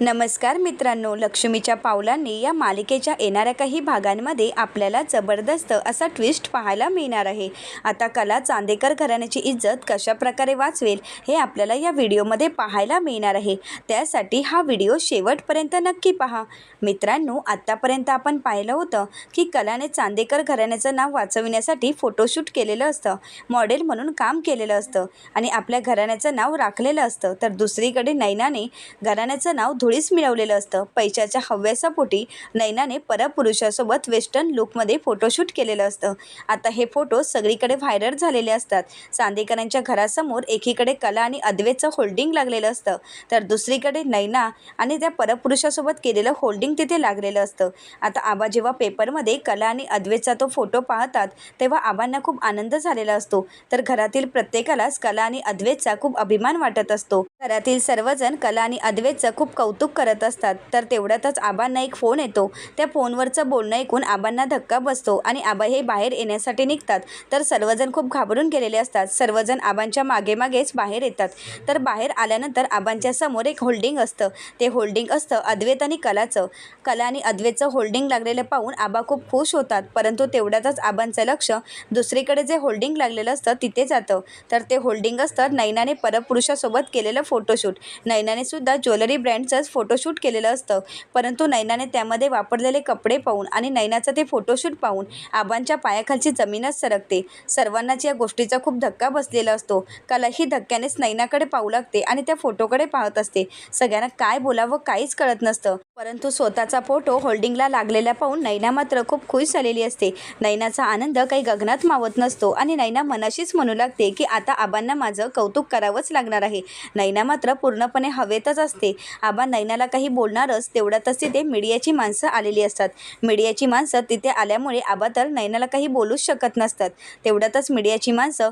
नमस्कार मित्रांनो लक्ष्मीच्या पावलांनी या मालिकेच्या येणाऱ्या काही भागांमध्ये आपल्याला जबरदस्त असा ट्विस्ट पाहायला मिळणार आहे. आता कला चांदेकर घराण्याची इज्जत कशा प्रकारे वाचवेल हे आपल्याला या व्हिडिओमध्ये पाहायला मिळणार आहे. त्यासाठी हा व्हिडिओ शेवटपर्यंत नक्की पहा. मित्रांनो आत्तापर्यंत आपण पाहिलं होतं की कलाने चांदेकर घराण्याचं नाव वाचविण्यासाठी फोटोशूट केलेलं असतं. मॉडेल म्हणून काम केलेलं असतं आणि आपल्या घराण्याचं नाव राखलेलं असतं. तर दुसरीकडे नैनाने घराण्याचं नाव धुळीस मिळवलेलं असतं. पैशाच्या हव्यासापोटी नैनाने परपुरुषासोबत वेस्टर्न लुकमध्ये फोटोशूट केलेलं असतं. आता हे फोटो सगळीकडे व्हायरल झालेले असतात. चांदेकरांच्या घरासमोर एकीकडे कला आणि अद्वेचं होल्डिंग लागलेलं असतं. तर दुसरीकडे नैना आणि त्या परपुरुषासोबत केलेलं होल्डिंग तिथे लागलेलं असतं. आता आबा जेव्हा पेपरमध्ये कला आणि अद्वेचा तो फोटो पाहतात तेव्हा आबांना खूप आनंद झालेला असतो. तर घरातील प्रत्येकालाच कला आणि अद्वेचा खूप अभिमान वाटत असतो. घरातील सर्वजण कला आणि अद्वेचं खूप कौतुक करत असतात. तर तेवढ्यातच आबांना एक फोन येतो. त्या फोनवरचं बोलणं ऐकून आबांना धक्का बसतो आणि आबा हे बाहेर येण्यासाठी निघतात. तर सर्वजण खूप घाबरून गेलेले असतात. सर्वजण आबांच्या मागे मागेच बाहेर येतात. तर बाहेर आल्यानंतर आबांच्या समोर एक होल्डिंग असतं. ते होल्डिंग असतं अद्वैत आणि कलाचं. कला आणि अद्वैतचं होल्डिंग लागलेलं पाहून आबा खूप खुश होतात. परंतु तेवढ्यातच आबांचं लक्ष दुसरीकडे जे होल्डिंग लागलेलं असतं तिथे जातं. तर ते होल्डिंग असतं नैनाने परपुरुषासोबत केलेलं फोटोशूट. नैनाने सुद्धा ज्वेलरी ब्रँडचंच फोटोशूट केलेलं असतं. परंतु नैनाने त्यामध्ये वापरलेले कपडे पाहून आणि नैनाचं ते फोटोशूट पाहून आबांच्या पायाखालची जमीनच सरकते. सर्वांनाच या गोष्टीचा खूप धक्का बसलेला असतो. कला ही धक्क्यानेच नैनाकडे पाहू लागते आणि त्या फोटोकडे पाहत असते. सगळ्यांना काय बोलावं काहीच कळत नसतं. परंतु स्वतःचा फोटो होल्डिंगला लागलेला पाहून नैना मात्र खूप खुश झालेली असते. नैनाचा आनंद काही गगनात मावत नसतो आणि नैना मनाशीच म्हणू लागते की आता आबांना माझं कौतुक करावंच लागणार आहे. नैना मात्र पूर्णपणे हवेतच असते. आबा नैनाला काही बोलणारच तेवढ्यातच तिथे मीडियाची माणसं आलेली असतात. मीडियाची माणसं तिथे आल्यामुळे आबा तर नैनाला काही बोलूच शकत नसतात. तेवढ्यातच मीडियाची माणसं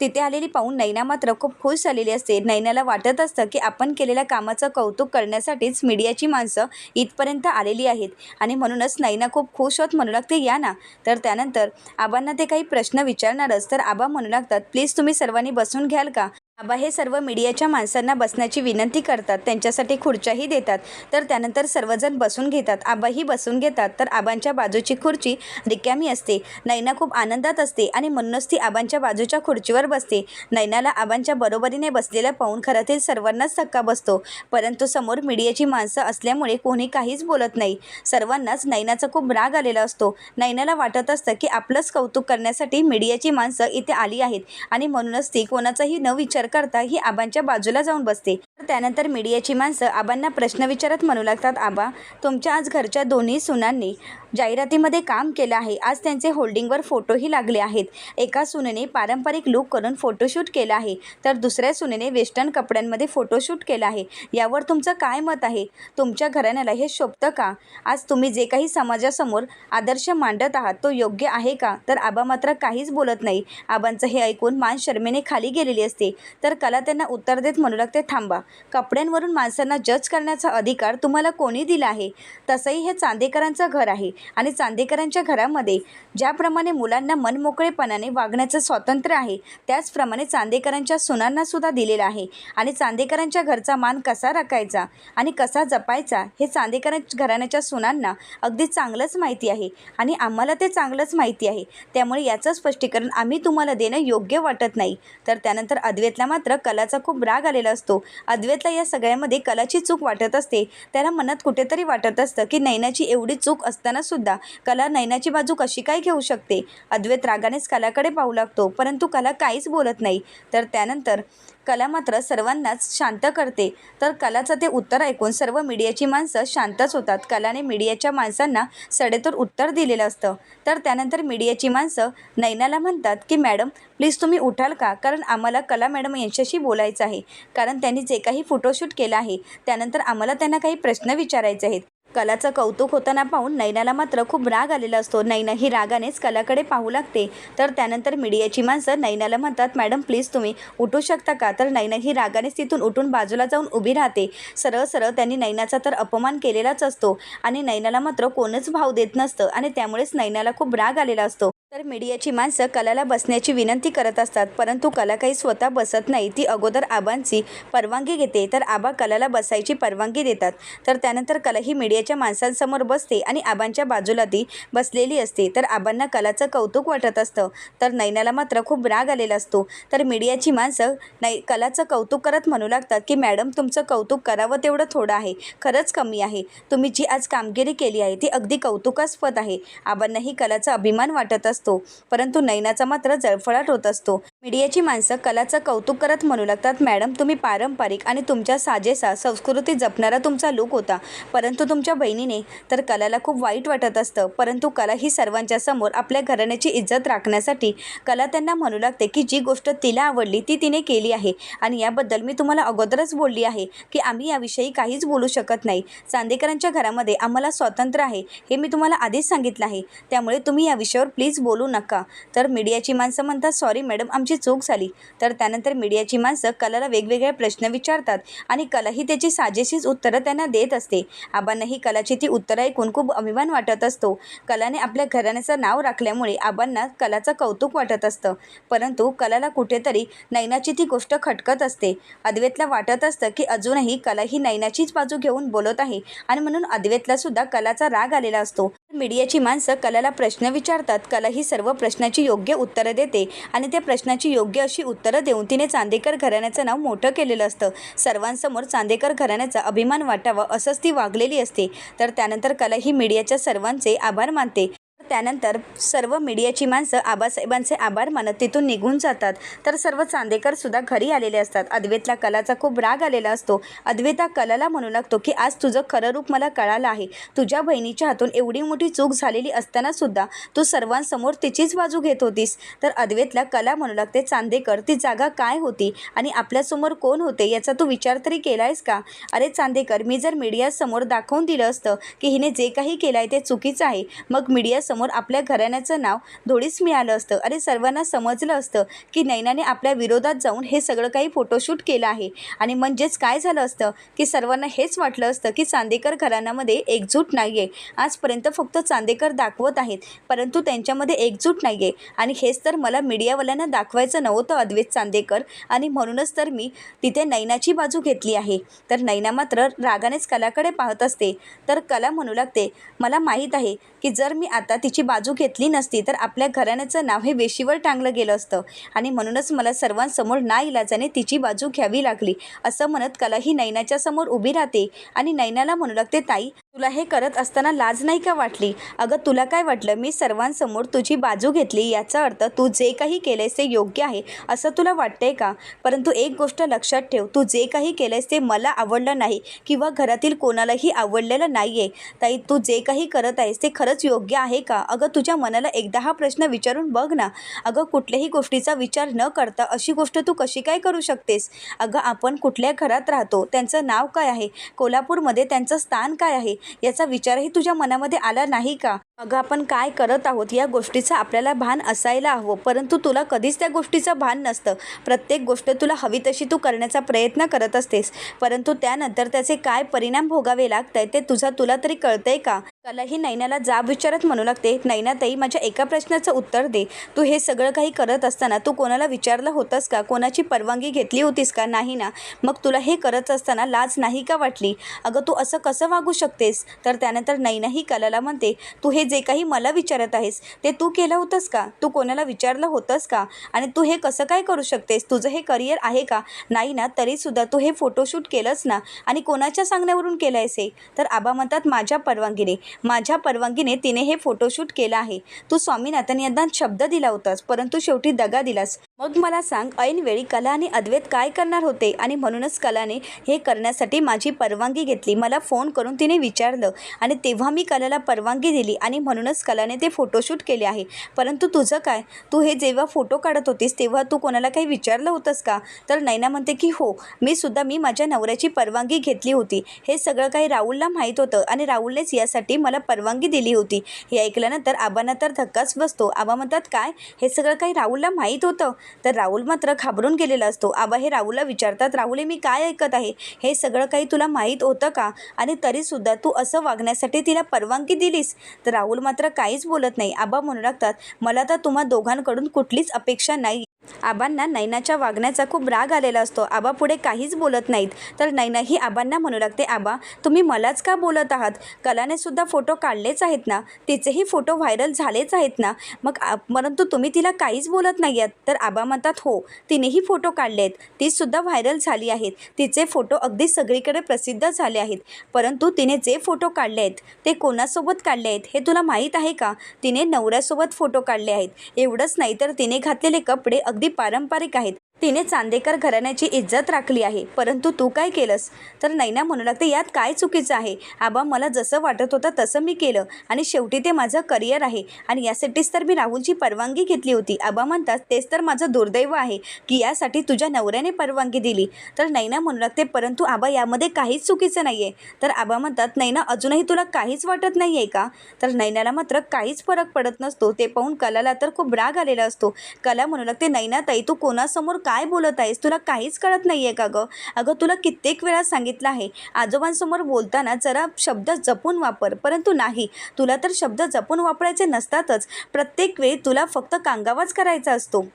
तिथे आलेली पाहून नैना मात्र खूप खुश झालेली असते. नैनाला वाटत असतं की आपण केलेल्या कामाचं कौतुक करण्यासाठीच मीडियाची माणसं इथपर्यंत आलेली आहेत. आणि म्हणूनच नैना खूप खुश होत म्हणू लागते या ना. तर त्यानंतर आबांना ते काही प्रश्न विचारणारच. तर आबा म्हणू लागतात प्लीज तुम्ही सर्वांनी बसून घ्याल का? आबा हे सर्व मीडियाच्या माणसांना बसण्याची विनंती करतात त्यांच्यासाठी खुर्च्याही देतात. तर त्यानंतर सर्वजण बसून घेतात. आबाही बसून घेतात. तर आबांच्या बाजूची खुर्ची रिकामी असते. नैना खूप आनंदात असते आणि म्हणूनच ती आबांच्या बाजूच्या खुर्चीवर बसते. नैनाला आबांच्या बरोबरीने बसलेल्या पाहून घरातील सर्वांनाच धक्का बसतो. परंतु समोर मीडियाची माणसं असल्यामुळे कोणी काहीच बोलत नाही. सर्वांनाच नैनाचा खूप राग आलेला असतो. नैनाला वाटत असतं की आपलंच कौतुक करण्यासाठी मीडियाची माणसं इथे आली आहेत आणि म्हणूनच ती कोणाचाही न विचार करता ही आबांच्या बाजूला जाऊन बसते. तर त्यानंतर मीडियाची माणसं आबांना प्रश्न विचारत म्हणू लागतात आबा तुमच्या आज घरच्या दोन्ही सुनांनी जाहिरातीमध्ये काम केलं आहे. आज त्यांचे होल्डिंगवर फोटोही लागले आहेत. एका सुनेने पारंपरिक लूक करून फोटोशूट केलं आहे तर दुसऱ्या सुनेने वेस्टर्न कपड्यांमध्ये फोटोशूट केलं आहे. यावर तुमचं काय मत आहे? तुमच्या घराण्याला हे शोभतं का? आज तुम्ही जे काही समाजासमोर आदर्श मांडत आहात तो योग्य आहे का तर आबा मात्र काहीच बोलत नाही. आबांचं हे ऐकून मान शर्मेने खाली गेलेली असते. तर कला त्यांना उत्तर देत म्हणू लागते थांबा. कपड्यांवरून माणसांना जज करण्याचा अधिकार तुम्हाला कोणी दिला आहे? तसंही हे चांदेकरांचं घर आहे आणि चांदेकरांच्या घरामध्ये ज्याप्रमाणे मुलांना मनमोकळेपणाने वागण्याचं स्वातंत्र्य आहे त्याचप्रमाणे चांदेकरांच्या सुनांना सुद्धा दिलेलं आहे. आणि चांदेकरांच्या घरचा मान कसा राखायचा आणि कसा जपायचा हे चांदेकरांच्या घराण्याच्या सुनांना अगदी चांगलंच माहिती आहे आणि आम्हाला ते चांगलंच माहिती आहे. त्यामुळे याचं स्पष्टीकरण आम्ही तुम्हाला देणं योग्य वाटत नाही. तर त्यानंतर अद्वैतला मात्र कलाचा खूप राग आलेला असतो. अद्वैतला या सगळ्यामध्ये कलाची चूक वाटत असते. त्याला मनात कुठेतरी वाटत असतं की नैनाची एवढी चूक असताना सुद्धा कला नैनाची बाजू कशी काय घेऊ शकते? अद्वैत रागानेच कलाकडे पाहू लागतो परंतु कला काहीच बोलत नाही. तर त्यानंतर कला मात्र सर्वांनाच शांत करते. तर कलाचं ते उत्तर ऐकून सर्व मीडियाची माणसं शांतच होतात. कलाने मीडियाच्या माणसांना सडेतोड उत्तर दिलेलं असतं. तर त्यानंतर मीडियाची माणसं नैनाला म्हणतात की मॅडम प्लीज तुम्ही उठाल का? कारण आम्हाला कला मॅडम यांच्याशी बोलायचं आहे. कारण त्यांनी जे काही फोटोशूट केलं आहे त्यानंतर आम्हाला त्यांना काही प्रश्न विचारायचे आहेत. कलाचं कौतुक होताना पाहून नैनाला मात्र खूप राग आलेला असतो. नैना ही रागानेच कलाकडे पाहू लागते. तर त्यानंतर मीडियाची माणसं नैनाला म्हणतात मॅडम प्लीज तुम्ही उठू शकता का? तर नैना ही रागानेच तिथून उठून बाजूला जाऊन उभी राहते. सरळ सरळ त्यांनी नैनाचा तर अपमान केलेलाच असतो आणि नैनाला मात्र कोणच भाव देत नसतं आणि त्यामुळेच नैनाला खूप राग आलेला असतो. तर मीडियाची माणसं कलाला बसण्याची विनंती करत असतात. परंतु कला काही स्वतः बसत नाही ती अगोदर आबांची परवानगी घेते. तर आबा कलाला बसायची परवानगी देतात. तर त्यानंतर कला ही मीडियाच्या माणसांसमोर बसते आणि आबांच्या बाजूला ती बसलेली असते. तर आबांना कलाचं कौतुक वाटत असतं. तर नैनाला मात्र खूप राग आलेला असतो. तर मीडियाची माणसं नै कलाचं कौतुक करत म्हणू लागतात की मॅडम तुमचं कौतुक करावं तेवढं थोडं आहे. खरंच कमी आहे. तुम्ही जी आज कामगिरी केली आहे ती अगदी कौतुकास्पद आहे. आबांनाही कलाचा अभिमान वाटत असतो. असतो. परंतु नैनाचा मात्र जळफळाट होत असतो. मीडियाची माणसं कलाचं कौतुक करत म्हणू लागतात मॅडम तुम्ही पारंपरिक आणि तुमच्या साजेसा संस्कृती जपणारा तुमचा लूक होता. परंतु तुमच्या बहिणीने तर कलाला खूप वाईट वाटत असतं. परंतु कला ही सर्वांच्या समोर आपल्या घराण्याची इज्जत राखण्यासाठी कला त्यांना म्हणू लागते की जी गोष्ट तिला आवडली ती तिने केली आहे. आणि याबद्दल मी तुम्हाला अगोदरच बोलली आहे की आम्ही याविषयी काहीच बोलू शकत नाही. चांदेकरांच्या घरामध्ये आम्हाला स्वातंत्र्य आहे हे मी तुम्हाला आधीच सांगितलं आहे. त्यामुळे तुम्ही या विषयावर प्लीज बोल. बोलू नका. तर मीडियाची माणसं म्हणतात सॉरी मॅडम आमची चूक झाली. तर त्यानंतर मीडियाची माणसं कलाला वेगवेगळे प्रश्न विचारतात आणि कलाही त्याची साजेशीच उत्तरं त्यांना देत असते. आबांनाही कलाची ती उत्तरं ऐकून खूप अभिमान वाटत असतो. कलाने आपल्या घराण्याचं नाव राखल्यामुळे आबांना कलाचं कौतुक वाटत असतं. परंतु कलाला कुठेतरी नैनाची ती गोष्ट खटकत असते. अद्वैतला वाटत असतं की अजूनही कला ही नैनाचीच बाजू घेऊन बोलत आहे आणि म्हणून अद्वैतला सुद्धा कलाचा राग आलेला असतो. मीडियाची माणसं कलाला प्रश्न विचारतात. कला ही सर्व प्रश्नाची योग्य उत्तरं देते आणि त्या प्रश्नाची योग्य अशी उत्तरं देऊन तिने चांदेकर घराण्याचं नाव मोठं केलेलं असतं. सर्वांसमोर चांदेकर घराण्याचा अभिमान वाटावा असंच ती वागलेली असते. तर त्यानंतर कला ही मीडियाच्या सर्वांचे आभार मानते. त्यानंतर सर्व मीडियाची माणसं आबासाहेबांचे आभार मानत तिथून निघून जातात. तर सर्व चांदेकर सुद्धा घरी आलेले असतात. अद्वैतला कलाचा खूप राग आलेला असतो. अद्वैता कलाला म्हणू लागतो की आज तुझं खरं रूप मला कळालं आहे. तुझ्या बहिणीच्या हातून एवढी मोठी चूक झालेली असताना सुद्धा तू सर्वांसमोर तिचीच बाजू घेत होतीस. तर अद्वैतला कला म्हणू लागते चांदेकर ती जागा काय होती? आणि आपल्यासमोर कोण होते? याचा तू विचार तरी केला आहेस का? अरे चांदेकर मी जर मीडियासमोर दाखवून दिलं असतं की हिने जे काही केलं आहे ते चुकीचं आहे. मग मीडियासमोर आपल्या घराण्याचं नाव थोडीच मिळालं असतं. अरे सर्वांना समजलं असतं की नैनाने आपल्या विरोधात जाऊन हे सगळं काही फोटोशूट केलं आहे. आणि म्हणजेच काय झालं असतं की सर्वांना हेच वाटलं असतं की चांदेकर घराण्यामध्ये एकजूट नाही आहे आजपर्यंत फक्त चांदेकर दाखवत आहेत परंतु त्यांच्यामध्ये एकजूट नाही आहे आणि हेच तर मला मीडियावाल्यांना दाखवायचं नव्हतं अद्वैत चांदेकर. आणि म्हणूनच तर मी तिथे नैनाची बाजू घेतली आहे. तर नैना मात्र रागानेच कलाकडे पाहत असते. तर कला म्हणू लागते मला माहीत आहे की जर मी आता तिची बाजू घेतली नसती तर आपल्या घराण्याचं नाव हे वेशीवर टांगलं गेलं असतं. आणि म्हणूनच मला सर्वांसमोर ना इलाजाने तिची बाजू घ्यावी लागली. असं म्हणत कला ही नैनाच्या समोर उभी राहते. आणि नैनाला म्हणू लागते ताई तुला हे करत असताना लाज नाही का वाटली? अगं तुला काय वाटलं? मी सर्वांसमोर तुझी बाजू घेतली याचा अर्थ तू जे काही केलंयस ते योग्य आहे असं तुला वाटतंय का? परंतु एक गोष्ट लक्षात ठेव तू जे काही केलंयस ते मला आवडलं नाही किंवा घरातील कोणालाही आवडलेलं नाही आहे ताई तू जे काही करत आहेस ते खरंच योग्य आहे का? अगं तुझ्या मनाला एकदा हा प्रश्न विचारून बघ ना. अगं कुठल्याही गोष्टीचा विचार न करता अशी गोष्ट तू कशी काय करू शकतेस? अगं आपण कुठल्या घरात राहतो? त्यांचं नाव काय आहे? कोल्हापूरमध्ये त्यांचं स्थान काय आहे? याचा विचारही तुझ्या मनामध्ये आला नाही का? अगं आपण काय करत आहोत या गोष्टीचं आपल्याला भान असायला हवं. परंतु तुला कधीच त्या गोष्टीचं भान नसतं. प्रत्येक गोष्ट तुला हवी तशी तू करण्याचा प्रयत्न करत असतेस. परंतु त्यानंतर त्याचे काय परिणाम भोगावे लागत आहे ते तुझा तुला तरी कळतंय का? कला ही नैनाला जाब विचारत म्हणू लागते. नैनाताई माझ्या एका प्रश्नाचं उत्तर दे. तू हे सगळं काही करत असताना तू कोणाला विचारलं होतंस का? कोणाची परवानगी घेतली होतीस का? नाही ना. मग तुला हे करत असताना लाज नाही का वाटली? अगं तू असं कसं वागू शकतेस? तर त्यानंतर नैनाही कलाला म्हणते तू हे जे काही मला विचारत आहेस ते तू केलं होतंस का? तू कोणाला विचारलं होतंस का? आणि तू हे कसं काय करू शकतेस? तुझं हे करिअर आहे का? नाही ना तरीसुद्धा तू हे फोटोशूट केलंच ना? आणि कोणाच्या सांगण्यावरून केलं आहेस हे? तर आबा म्हणतात माझ्या परवानगीने. माझ्या परवानगीने तिने हे फोटोशूट केलं आहे. तू स्वामीनाथन यांना शब्द दिला होतास परंतु शेवटी दगा दिलास. मग मला सांग ऐनवेळी कला आणि अद्वैत काय करणार होते? आणि म्हणूनच कलाने हे करण्यासाठी माझी परवानगी घेतली. मला फोन करून तिने विचारलं आणि तेव्हा मी कलाला परवानगी दिली आणि म्हणूनच कलाने ते फोटोशूट केले आहे. परंतु तुझं काय? तू हे जेव्हा फोटो काढत होतीस तेव्हा तू कोणाला काही विचारलं होतंस का? तर नैना म्हणते की हो मी सुद्धा मी माझ्या नवऱ्याची परवानगी घेतली होती. हे सगळं काही राहुलला माहीत होतं आणि राहुलनेच यासाठी मला परवानगी दिली होती. हे ऐकल्यानंतर आबांना तर धक्काच बसतो. आबा म्हणतात काय? हे सगळं काही राहुलला माहीत होतं? तर राहुल मात्र घाबरून गेलेला असतो. आबा हे राहुलला विचारतात राहुल हे मी काय ऐकत आहे? हे सगळं काही तुला माहीत होतं का? आणि तरीसुद्धा तू असं वागण्यासाठी तिला परवानगी दिलीस? तर राहुल मात्र काहीच बोलत नाही. आबा म्हणू लागतात मला तर तुम्हा दोघांकडून कुठलीच अपेक्षा नाही आबांना नैनाच्या वागण्याचा खूप राग आलेला असतो. आबा पुढे काहीच बोलत नाहीत. तर नैना ही आबांना म्हणू लागते आबा तुम्ही मलाच का बोलत आहात? कलाने सुद्धा फोटो काढलेच आहेत ना? तिचेही फोटो व्हायरल झालेच आहेत ना? मग आ- परंतु तुम्ही तिला काहीच बोलत नाही आहात तर आबा म्हणतात हो तिनेही फोटो काढले आहेत तीसुद्धा व्हायरल झाली आहेत. तिचे फोटो अगदी सगळीकडे प्रसिद्ध झाले आहेत. परंतु तिने जे फोटो काढले आहेत ते कोणासोबत काढले आहेत हे तुला माहीत आहे का? तिने नवऱ्यासोबत फोटो काढले आहेत. एवढंच नाही तर तिने घातलेले कपडे अगदी पारंपरिक आहेत. तिने चांदेकर घराण्याची इज्जत राखली आहे. परंतु तू काय केलंस? तर नैना म्हणू लागते यात काय चुकीचं आहे? आबा मला जसं वाटत होतं तसं मी केलं आणि शेवटी ते माझं करिअर आहे आणि यासाठीच तर मी राहुलची परवानगी घेतली होती. आबा म्हणतात तेच तर माझं दुर्दैव आहे की यासाठी तुझ्या नवऱ्याने परवानगी दिली. तर नैना म्हणू लागते परंतु आबा यामध्ये काहीच चुकीचं नाही आहे तर आबा म्हणतात नैना अजूनही तुला काहीच वाटत नाही आहे का? तर नैनाला मात्र काहीच फरक पडत नसतो. ते पाहून कलाला तर खूप राग आलेला असतो. कला म्हणू लागते नैना ताई तू कोणासमोर का काय बोलत आहेस? तुला काहीच कळत नाही आहे का गं? अगं तुला कित्येक वेळा सांगितलं आहे. आजोबांसमोर बोलताना जरा शब्द जपून वापर. परंतु नाही. तुला तर शब्द जपून वापरायचे नसतातच. प्रत्येक वेळी तुला फक्त कांगावाच करायचा असतो.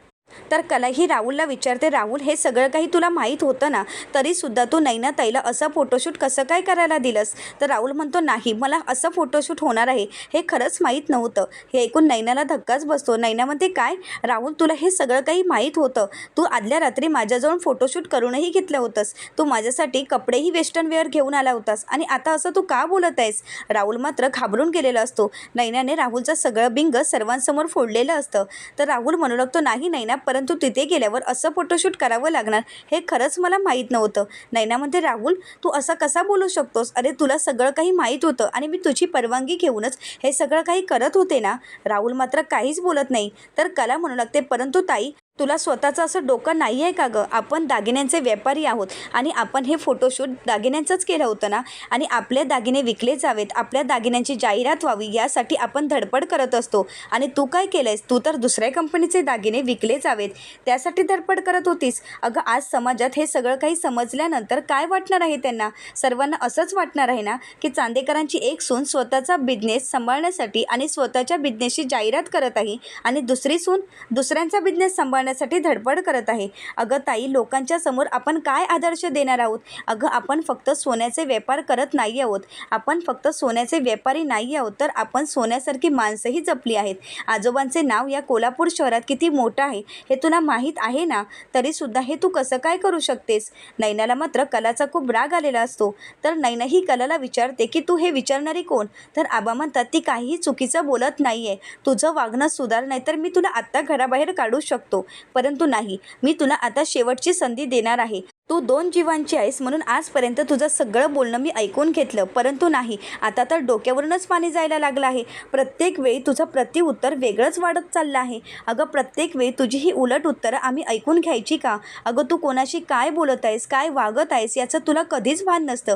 तर कला ही राहुलला विचारते राहुल हे सगळं काही तुला माहीत होतं ना? तरीसुद्धा तू नैना ताईला असं फोटोशूट कसं काय करायला दिलंस? तर राहुल म्हणतो नाही मला असं फोटोशूट होणार आहे. हे खरंच माहीत नव्हतं. हे ऐकून नैनाला धक्काच बसतो. नैना म्हणते काय? राहुल तुला हे सगळं काही माहीत होतं? तू आदल्या रात्री माझ्याजवळ फोटोशूट करूनही घेतलं होतंस. तू माझ्यासाठी कपडेही वेस्टर्न वेअर घेऊन आला होतास. आणि आता असं तू का बोलत आहेस? राहुल मात्र घाबरून गेलेला असतो. नैनाने राहुलचं सगळं बिंग सर्वांसमोर फोडलेलं असतं. तर राहुल म्हणू लागतो नाही नैना परंतु तिथे गेल्यावर असं फोटोशूट करावं लागणार हे खरंच मला माहीत नव्हतं. नैना म्हणते राहुल तू असं कसा बोलू शकतोस? अरे तुला सगळं काही माहीत होतं आणि मी तुझी परवानगी घेऊनच हे सगळं काही करत होते ना? राहुल मात्र काहीच बोलत नाही. तर कला म्हणू लागते परंतु ताई तुला स्वतःचं असं डोकं नाही आहे का गं? आपण दागिन्यांचे व्यापारी आहोत आणि आपण हे फोटोशूट दागिन्यांचंच केलं होतं ना? आणि आपले दागिने विकले जावेत आपल्या दागिन्यांची जाहिरात व्हावी यासाठी आपण धडपड करत असतो. आणि तू काय केलं आहेस तू तर दुसऱ्या कंपनीचे दागिने विकले जावेत. त्यासाठी धडपड करत होतीस. अगं आज समाजात हे सगळं काही समजल्यानंतर काय वाटणार आहे त्यांना? सर्वांना असंच वाटणार आहे ना की चांदेकरांची एक सून स्वतःचा बिझनेस सांभाळण्यासाठी आणि स्वतःच्या बिझनेसची जाहिरात करत आहे आणि दुसरी सून दुसऱ्यांचा बिझनेस करण्यासाठी धडपड करत आहे. अगं ताई लोकांच्या समोर आपण काय आदर्श देणार आहोत? अगं आपण फक्त सोन्याचे व्यापार करत नाही आहोत. आपण फक्त सोन्याचे व्यापारी नाही आहोत तर आपण सोन्यासारखी माणसंही जपली आहेत. आजोबांचे नाव या कोल्हापूर शहरात किती मोठं आहे हे तुला माहीत आहे ना? तरीसुद्धा हे तू कसं काय करू शकतेस? नैनाला मात्र कलाचा खूप राग आलेला असतो. तर नैना ही कलाला विचारते की तू हे विचारणारी कोण? तर आबा म्हणतात ती काहीही चुकीचं बोलत नाही आहे तुझं वागणं सुधार नाही तर मी तुला आत्ता घराबाहेर काढू शकतो. परंतु नाही मी तुला आता शेवटची संधी देणार आहे. तू दोन जीवांची आहेस म्हणून आजपर्यंत तुझं सगळं बोलणं मी ऐकून घेतलं. परंतु नाही आता तर डोक्यावरूनच पाणी जायला लागलं आहे. प्रत्येक वेळी तुझं प्रतिउत्तर वेगळंच वाढत चाललं आहे. अगं प्रत्येक वेळी तुझी ही उलट उत्तरं आम्ही ऐकून घ्यायची का? अगं तू कोणाशी काय बोलत आहेस काय वागत आहेस याचं तुला कधीच भान नसतं.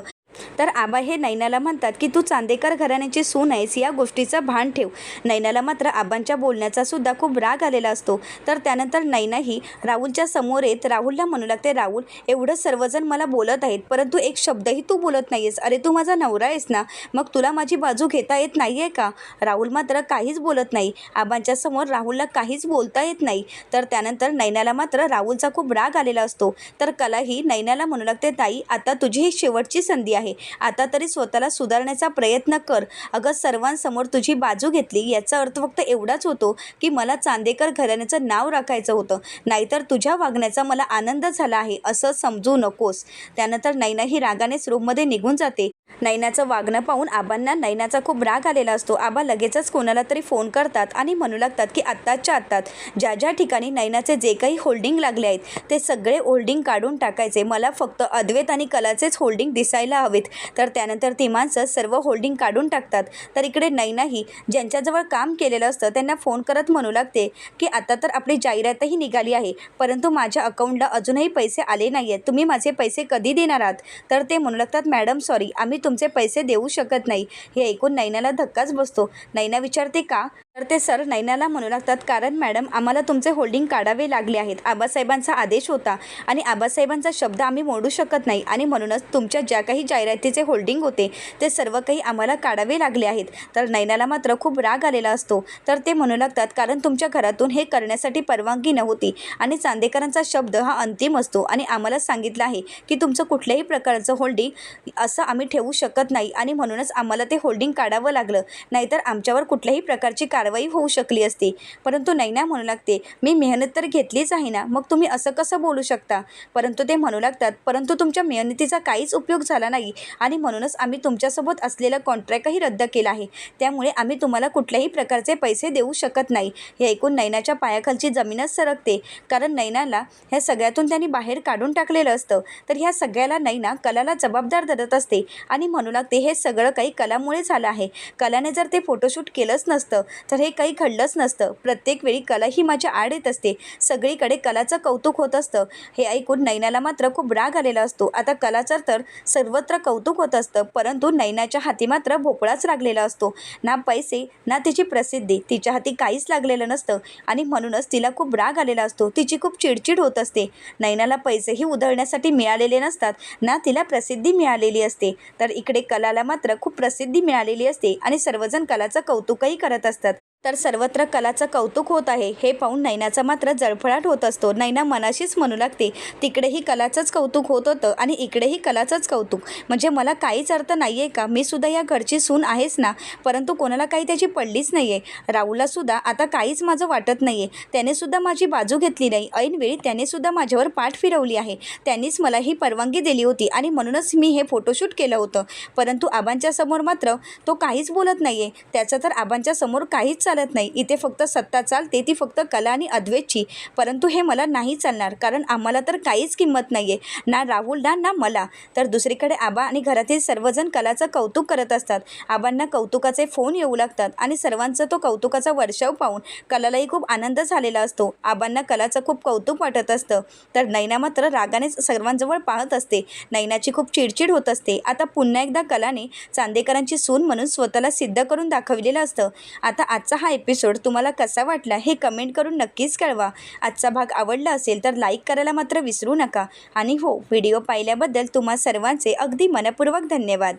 तर आबा हे नैनाला म्हणतात की तू चांदेकर घराण्याची सून आहेस या गोष्टीचं भान ठेव. नैनाला मात्र आबांच्या बोलण्याचा सुद्धा खूप राग आलेला असतो. तर त्यानंतर नैनाही राहुलच्या समोर येत राहुलला म्हणू लागते राहुल एवढं सर्वजण मला बोलत आहेत परंतु एक शब्दही तू बोलत नाही आहेस अरे तू माझा नवरा आहेस ना? मग तुला माझी बाजू घेता येत नाही आहे का? राहुल मात्र काहीच बोलत नाही. आबांच्या समोर राहुलला काहीच बोलता येत नाही. तर त्यानंतर नैनाला मात्र राहुलचा खूप राग आलेला असतो. तर कलाही नैनाला म्हणू लागते ताई आता तुझी ही शेवटची संधी आहे. आहे. आता तरी स्वतःला सुधारण्याचा प्रयत्न कर. अगं सर्वांसमोर तुझी बाजू घेतली. याचा अर्थ फक्त एवढाच होतो की मला चांदेकर घराण्याचं नाव राखायचं होतं. नाहीतर तुझ्या वागण्याचा मला आनंद झाला आहे. असं समजू नकोस. त्यानंतर नैना ही रागानेच रूममध्ये निघून जाते. नैनाचं वागणं पाहून आबांना नैनाचा खूप राग आलेला असतो. आबा लगेचच कोणाला तरी फोन करतात आणि म्हणू लागतात की आत्ताच्या आत्तात. ज्या ज्या ठिकाणी नैनाचे जे काही होल्डिंग लागले आहेत ते सगळे होल्डिंग काढून टाकायचे. मला फक्त अद्वैत आणि कलाचेच होल्डिंग दिसायला हवेत. तर त्यानंतर ती माणसं सर्व होल्डिंग काढून टाकतात. तर इकडे नैनाही ज्यांच्याजवळ काम केलेलं असतं त्यांना फोन करत म्हणू लागते की आता तर आपली जाहिरातही निघाली आहे परंतु माझ्या अकाउंटला अजूनही पैसे आले नाही आहेत तुम्ही माझे पैसे कधी देणार आहात? तर ते म्हणू लागतात मॅडम सॉरी आम्ही तुमचे पैसे देऊ शकत नाही. हे ऐकून नैनाला धक्काच बसतो. नैना विचारते का? तर ते सर नैनाला म्हणू लागतात कारण मॅडम आम्हाला तुमचे होल्डिंग काढावे लागले आहेत. आबासाहेबांचा आदेश होता आणि आबासाहेबांचा शब्द आम्ही मोडू शकत नाही आणि म्हणूनच तुमच्या ज्या काही जाहिरातीचे होल्डिंग होते ते सर्व काही आम्हाला काढावे लागले आहेत. तर नैनाला मात्र खूप राग आलेला असतो. तर ते म्हणू लागतात कारण तुमच्या घरातून हे करण्यासाठी परवानगी नव्हती आणि चांदेकरांचा शब्द हा अंतिम असतो आणि आम्हाला सांगितलं आहे की तुमचं कुठल्याही प्रकारचं होल्डिंग असं आम्ही ठेवू शकत नाही आणि म्हणूनच आम्हाला ते होल्डिंग काढावं लागलं. नाहीतर आमच्यावर कुठल्याही प्रकारची कारवाई होऊ शकली असती. परंतु नैना म्हणू लागते मी मेहनत तर घेतलीच आहे ना मग तुम्ही असं कसं बोलू शकता? परंतु ते म्हणू लागतात परंतु तुमच्या मेहनतीचा काहीच उपयोग झाला नाही आणि म्हणूनच आम्ही तुमच्यासोबत असलेला कॉन्ट्रॅक्टही रद्द केला आहे. त्यामुळे आम्ही तुम्हाला कुठल्याही प्रकारचे पैसे देऊ शकत नाही. हे ऐकून नैनाच्या पायाखालची जमीनच सरकते. कारण नैनाला ह्या सगळ्यातून त्यांनी बाहेर काढून टाकलेलं असतं. तर ह्या सगळ्याला नैना कलाला जबाबदार धरत असते आणि म्हणू लागते हे सगळं काही कलामुळे झालं आहे. कलाने जर ते फोटोशूट केलंच नसतं तर हे काही घडलंच नसतं. प्रत्येक वेळी कला ही माझ्या आड येत असते. सगळीकडे कलाचं कौतुक होत असतं. हे ऐकून नैनाला मात्र खूप राग आलेला असतो. आता कलाचं तर सर्वत्र कौतुक होत असतं परंतु नैनाच्या हाती मात्र भोपळाच लागलेला असतो. ना पैसे ना तिची प्रसिद्धी. तिच्या हाती काहीच लागलेलं नसतं आणि म्हणूनच तिला खूप राग आलेला असतो. तिची खूप चिडचिड होत असते. नैनाला पैसेही उधळण्यासाठी मिळालेले नसतात. ना तिला प्रसिद्धी मिळालेली असते. तर इकडे कलाला मात्र खूप प्रसिद्धी मिळालेली असते आणि सर्वजण कलाचं कौतुकही करत असतात. तर सर्वत्र कलाचं कौतुक होत आहे. हे पाहून नैनाचा मात्र जळफळाट होत असतो. नैना मनाशीच म्हणू लागते तिकडेही कलाचंच कौतुक होत होतं आणि इकडेही कलाचंच कौतुक. म्हणजे मला काहीच अर्थ नाही आहे का? मी सुद्धा या घरची सून आहेच ना? परंतु कोणाला काही त्याची पडलीच नाही आहे राहुलासुद्धा आता काहीच माझं वाटत नाही आहे त्यानेसुद्धा माझी बाजू घेतली नाही. ऐनवेळी त्यानेसुद्धा माझ्यावर पाठ फिरवली आहे. त्यांनीच मला ही परवानगी दिली होती आणि म्हणूनच मी हे फोटोशूट केलं होतं. परंतु आबांच्या समोर मात्र तो काहीच बोलत नाही आहे त्याचं तर आबांच्या समोर काहीच चालत नाही. इथे फक्त सत्ता चालते ती फक्त कला आणि अद्वैतची परंतु हे मला नाही चालणार कारण आम्हाला तर काहीच किंमत नाही आहे ना राहुलला ना मला. तर दुसरीकडे आबा आणि घरातील सर्वजण कलाचं कौतुक करत असतात. आबांना कौतुकाचे फोन येऊ लागतात आणि सर्वांचा तो कौतुकाचा वर्षाव पाहून कलालाही खूप आनंद झालेला असतो. आबांना कलाचं खूप कौतुक वाटत असतं. तर नैना मात्र रागानेच सर्वांजवळ पाहत असते. नैनाची खूप चिडचिड होत असते. आता पुन्हा एकदा कलाने चांदेकरांची सून म्हणून स्वतःला सिद्ध करून दाखवलेलं असतं. आता आजचा हा एपिसोड तुम्हाला कसा वाटला हे कमेंट करून नक्कीच कळवा. आजचा भाग आवडला असेल तर लाईक करायला मात्र विसरू नका. आणि हो व्हिडिओ पाहिल्याबद्दल तुम्हा सर्वांचे अगदी मनपूर्वक धन्यवाद.